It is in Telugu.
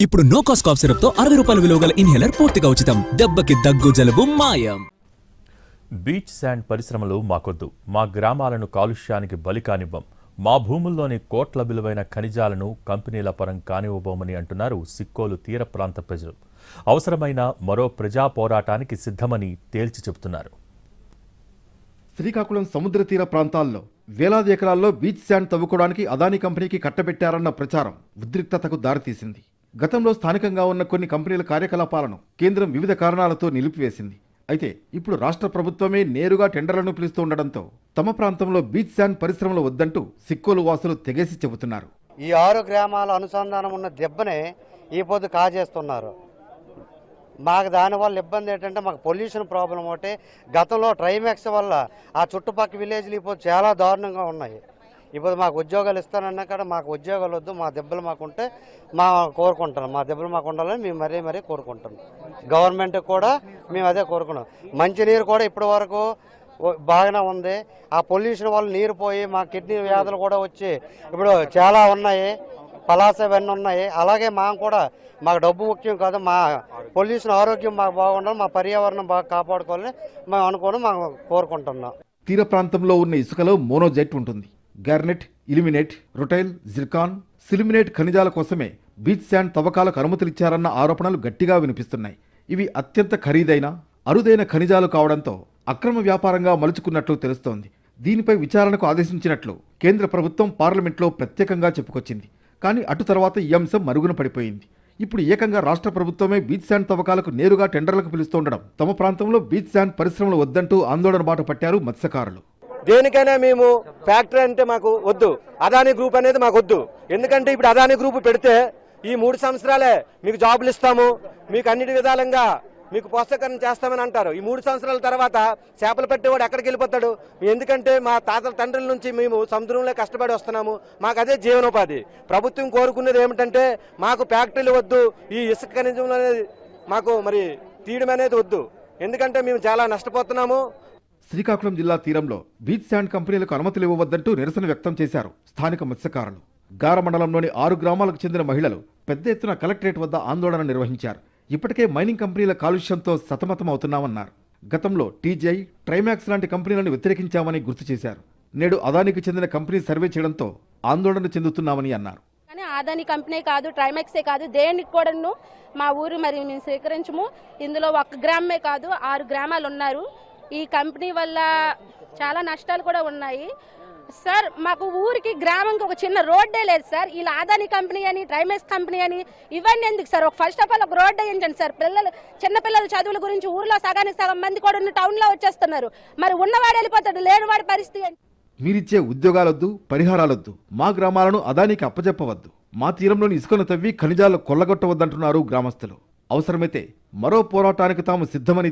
ఇప్పుడు నో కాస్ట్ కాఫ్ సిరప్తో అరవై రూపాయల విలువ గల ఇన్హేలర్ పూర్తిగా ఉచితం. దెబ్బకి దగ్గు జలుబు మాయం. బీచ్ శాండ్ పరిశ్రమలు మాకొద్దు. మా గ్రామాలను కాలుష్యానికి బలి కానివ్వం. మా భూముల్లోని కోట్ల విలువైన ఖనిజాలను కంపెనీల పరం కానివ్వబోమని అంటున్నారు సిక్కోలు తీర ప్రాంత ప్రజలు. అవసరమైన మరో ప్రజా పోరాటానికి సిద్ధమని తేల్చి చెబుతున్నారు. శ్రీకాకుళం సముద్ర తీర ప్రాంతాల్లో వేలాది ఎకరాల్లో బీచ్ శాండ్ తవ్వుకోవడానికి అదానీ కంపెనీకి కట్టబెట్టారన్న ప్రచారం ఉద్రిక్తతకు దారితీసింది. గతంలో స్థానికంగా ఉన్న కొన్ని కంపెనీల కార్యకలాపాలను కేంద్రం వివిధ కారణాలతో నిలిపివేసింది. అయితే ఇప్పుడు రాష్ట్ర ప్రభుత్వమే నేరుగా టెండర్లను పిలుస్తూ ఉండడంతో తమ ప్రాంతంలో బీచ్ శాండ్ పరిశ్రమలు వద్దంటూ సిక్కోలు వాసులు తెగేసి చెబుతున్నారు. ఈ ఆరు గ్రామాల అనుసంధానం ఉన్న దెబ్బనే ఈ పొద్దు కాజేస్తున్నారు. మాకు దానివల్ల ఇబ్బంది ఏంటంటే మాకు పొల్యూషన్ ప్రాబ్లం ఒకటి. గతంలో ట్రైమాక్స్ వల్ల ఆ చుట్టుపక్కల విలేజ్లు ఇప్పుడు చాలా దారుణంగా ఉన్నాయి. ఇప్పుడు మాకు ఉద్యోగాలు ఇస్తానన్నా కూడా మాకు ఉద్యోగాలు వద్దు మా దెబ్బలు మాకు ఉంటే మా కోరుకుంటాను మా దెబ్బలు మాకు ఉండాలని మేము మరీ మరీ కోరుకుంటాం గవర్నమెంట్ కూడా మేము అదే కోరుకున్నాం. మంచినీరు కూడా ఇప్పటి వరకు బాగానే ఉంది. ఆ పొల్యూషన్ వల్ల నీరు పోయి మా కిడ్నీ వ్యాధులు కూడా వచ్చి ఇప్పుడు చాలా ఉన్నాయి. పలాస ఇవన్నీ ఉన్నాయి. అలాగే మా కూడా మాకు డబ్బు ముఖ్యం కాదు. మా పొల్యూషన్ ఆరోగ్యం మాకు బాగుండాలి మా పర్యావరణం బాగా కాపాడుకోవాలని మేము అనుకోని మేము కోరుకుంటున్నాం. తీర ప్రాంతంలో ఉన్న ఇసుకలో మోనోజెట్ ఉంటుంది. Garnet ilmenite rutile zircon sillimanite ఖనిజాల కోసమే బీచ్ శాండ్ తవ్వకాలకు అనుమతులిచ్చారన్న ఆరోపణలు గట్టిగా వినిపిస్తున్నాయి. ఇవి అత్యంత ఖరీదైన అరుదైన ఖనిజాలు కావడంతో అక్రమ వ్యాపారంగా మలుచుకున్నట్లు తెలుస్తోంది. దీనిపై విచారణకు ఆదేశించినట్లు కేంద్ర ప్రభుత్వం పార్లమెంట్లో ప్రత్యేకంగా చెప్పుకొచ్చింది. కానీ అటు తర్వాత ఈ అంశం మరుగున పడిపోయింది. ఇప్పుడు ఏకంగా రాష్ట్ర ప్రభుత్వమే బీచ్ శాండ్ తవ్వకాలకు నేరుగా టెండర్లకు పిలుస్తుండడం తమ ప్రాంతంలో బీచ్ శాండ్ పరిశ్రమలు వద్దంటూ ఆందోళన బాట పట్టారు మత్స్యకారులు. దేనికైనా మేము ఫ్యాక్టరీ అంటే మాకు వద్దు. అదాని గ్రూప్ అనేది మాకు వద్దు. ఎందుకంటే ఇప్పుడు అదాని గ్రూప్ పెడితే ఈ మూడు సంవత్సరాలే మీకు జాబులు ఇస్తాము మీకు అన్నిటి విధాలంగా మీకు పోషకరణ చేస్తామని అంటారు. ఈ మూడు సంవత్సరాల తర్వాత చేపలు పట్టేవాడు ఎక్కడికి వెళ్ళిపోతాడు? ఎందుకంటే మా తాతల తండ్రుల నుంచి మేము సముద్రంలో కష్టపడి వస్తున్నాము. మాకు అదే జీవనోపాధి. ప్రభుత్వం కోరుకునేది ఏమిటంటే మాకు ఫ్యాక్టరీలు వద్దు ఈ ఇసుక ఖనిజంలో అనేది మాకు మరి తీయడం అనేది వద్దు. ఎందుకంటే మేము చాలా నష్టపోతున్నాము. శ్రీకాకుళం జిల్లా తీరంలో బీచ్ శాండ్ కంపెనీలకు అనుమతులు ఇవ్వవద్దంటూ నిరసన వ్యక్తం చేశారు స్థానిక మత్స్యకారులు. గార మండలంలోని ఆరు గ్రామాలకు చెందిన మహిళలు పెద్ద ఎత్తున కలెక్టరేట్ వద్ద ఆందోళన నిర్వహించారు. ఇప్పటికే మైనింగ్ కంపెనీల కాలుష్యంతో సతమతం అవుతున్నామన్నారు గతంలో టీజీఐ ట్రైమాక్స్ లాంటి కంపెనీలను వ్యతిరేకించామని గుర్తు చేశారు. నేడు అదానికి చెందిన కంపెనీ సర్వే చేయడంతో ఆందోళన చెందుతున్నామని అన్నారు. కానీ ఆదాని కంపెనీ కాదు ట్రైమాక్సే కాదు దేనికి కూడాను మా ఊరు మరి మేము స్వీకరించము. ఇందులో ఒక్క గ్రామమే కాదు ఆరు గ్రామాలు ఉన్నారు ఈ కంపెనీ వల్ల చాలా నష్టాలు కూడా ఉన్నాయి. సార్ మాకు ఊరికి గ్రామంకి ఒక చిన్న రోడ్డే లేదు సార్. ఇలా ఆదాని కంపెనీ అని డ్రైమేస్ కంపెనీ అని ఇవన్నీ ఎందుకు సార్? ఒక ఫస్ట్ ఆఫ్ ఆల్ ఒక రోడ్ వేయించండి సార్ పిల్లలు చిన్నపిల్లల చదువుల గురించి ఊర్లో సగానికి సగం మంది కూడా ఉన్న టౌన్లో వచ్చేస్తున్నారు. మరి ఉన్నవాడు వెళ్ళిపోతాడు లేనివాడి పరిస్థితి అని మీరిచ్చే ఉద్యోగాలొద్దు పరిహారాలొద్దు. మా గ్రామాలను అదానికి అప్పజెప్పవద్దు. మా తీరంలోని ఇసుకను తవ్వి ఖనిజాలు కొల్లగొట్టవద్దంటున్నారు గ్రామస్తులు. అవసరమైతే మరో పోరాటానికి తాము సిద్ధమని